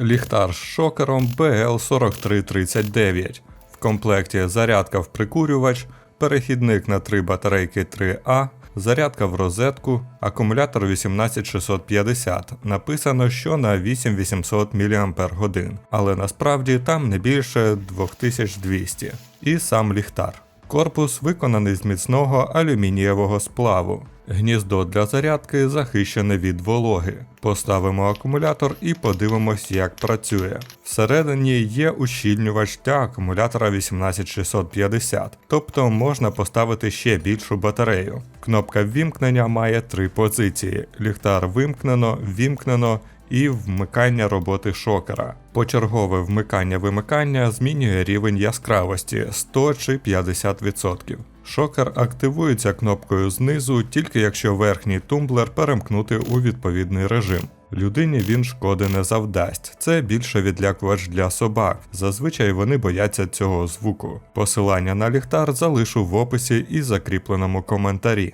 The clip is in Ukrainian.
Ліхтар з шокером BL4339. В комплекті зарядка в прикурювач, перехідник на 3 батарейки 3А, зарядка в розетку, акумулятор 18650. Написано, що на 8800 мАч, але насправді там не більше 2200. І сам ліхтар. Корпус виконаний з міцного алюмінієвого сплаву. Гніздо для зарядки захищене від вологи. Поставимо акумулятор і подивимось, як працює. Всередині є ущільнювач для акумулятора 18650, тобто можна поставити ще більшу батарею. Кнопка ввімкнення має три позиції: ліхтар вимкнено, ввімкнено і вмикання роботи шокера. Почергове вмикання-вимикання змінює рівень яскравості 100 чи 50%. Шокер активується кнопкою знизу, тільки якщо верхній тумблер перемкнути у відповідний режим. Людині він шкоди не завдасть. Це більше відлякувач для собак. Зазвичай вони бояться цього звуку. Посилання на ліхтар залишу в описі і закріпленому коментарі.